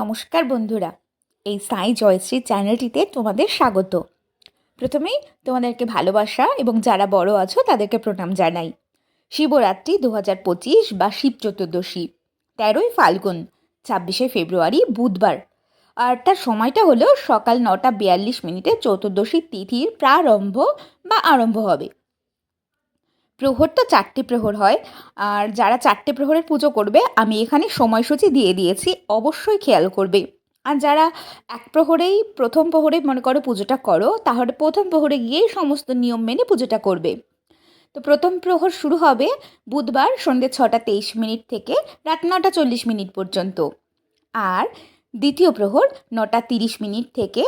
নমস্কার বন্ধুরা, এই সাই জয়শ্রী চ্যানেলটিতে তোমাদের স্বাগত। প্রথমেই তোমাদেরকে ভালোবাসা এবং যারা বড় আছো তাদেরকে প্রণাম জানাই। শিবরাত্রি দু হাজার পঁচিশ বা শিব চতুর্দশী, তেরোই ফাল্গুন, ছাব্বিশে ফেব্রুয়ারি বুধবার। আর তার সময়টা হলো সকাল নটা বিয়াল্লিশ মিনিটে চতুর্দশী তিথির প্রারম্ভ বা আরম্ভ হবে। প্রহর তো চারটে প্রহর হয়, আর যারা চারটে প্রহরের পুজো করবে, আমি এখানে সময়সূচি দিয়ে দিয়েছি, অবশ্যই খেয়াল করবে। আর যারা এক প্রহরেই, প্রথম প্রহরে মনে করো পুজোটা করো, তাহলে প্রথম প্রহরে গিয়েই সমস্ত নিয়ম মেনে পুজোটা করবে। তো প্রথম প্রহর শুরু হবে বুধবার সন্ধ্যে ছটা তেইশ মিনিট থেকে রাত নটা চল্লিশ মিনিট পর্যন্ত। আর দ্বিতীয় প্রহর নটা তিরিশ মিনিট থেকে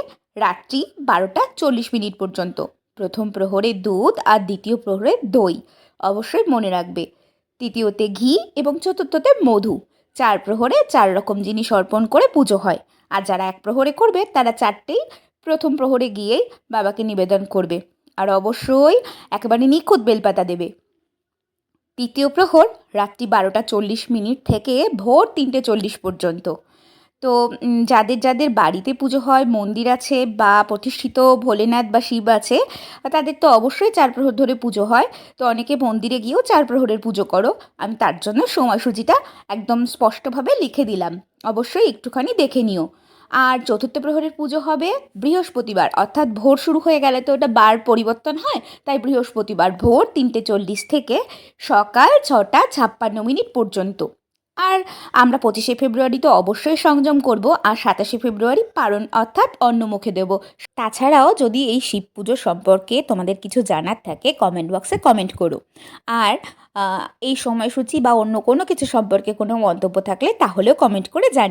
রাত্রি বারোটা চল্লিশ মিনিট পর্যন্ত। প্রথম প্রহরে দুধ আর দ্বিতীয় প্রহরে দই। অবশ্যই মনে রাখবে। তৃতীয়তে ঘি এবং চতুর্থতে মধু। চার প্রহরে চার রকম জিনিস অর্পণ করে পুজো হয়। আর যারা এক প্রহরে করবে, তারা চারটেই প্রথম প্রহরে গিয়েই বাবাকে নিবেদন করবে। আর অবশ্যই একেবারে নিখুঁত বেলপাতা দেবে। তৃতীয় প্রহর রাত্রি বারোটা চল্লিশ মিনিট থেকে ভোর তিনটে চল্লিশ পর্যন্ত। তো যাদের যাদের বাড়িতে পুজো হয়, মন্দির আছে বা প্রতিষ্ঠিত ভোলেনাথ বা শিব আছে, তাদের তো অবশ্যই চার প্রহর ধরে পুজো হয়। তো অনেকে মন্দিরে গিয়েও চার প্রহরের পুজো করো। আমি তার জন্য সময়সূচিটা একদম স্পষ্টভাবে লিখে দিলাম। অবশ্যই একটুখানি দেখে নিও। আর চতুর্থ প্রহরের পুজো হবে বৃহস্পতিবার, অর্থাৎ ভোর শুরু হয়ে গেলে তো ওটা বার পরিবর্তন হয়, তাই বৃহস্পতিবার ভোর তিনটে চল্লিশ থেকে সকাল ছটা ছাপ্পান্ন মিনিট পর্যন্ত। আর আমরা পঁচিশে ফেব্রুয়ারি তো অবশ্যই সংযম করব, আর সাতাশে ফেব্রুয়ারি পালন অর্থাৎ অন্য মুখে দেব। তাছাড়াও যদি এই শিব পুজো সম্পর্কে তোমাদের কিছু জানার থাকে কমেন্ট বক্সে কমেন্ট করো। আর এই সময়সূচি বা অন্য কোনো কিছু সম্পর্কে কোনো মন্তব্য থাকলে তাহলেও কমেন্ট করে জানি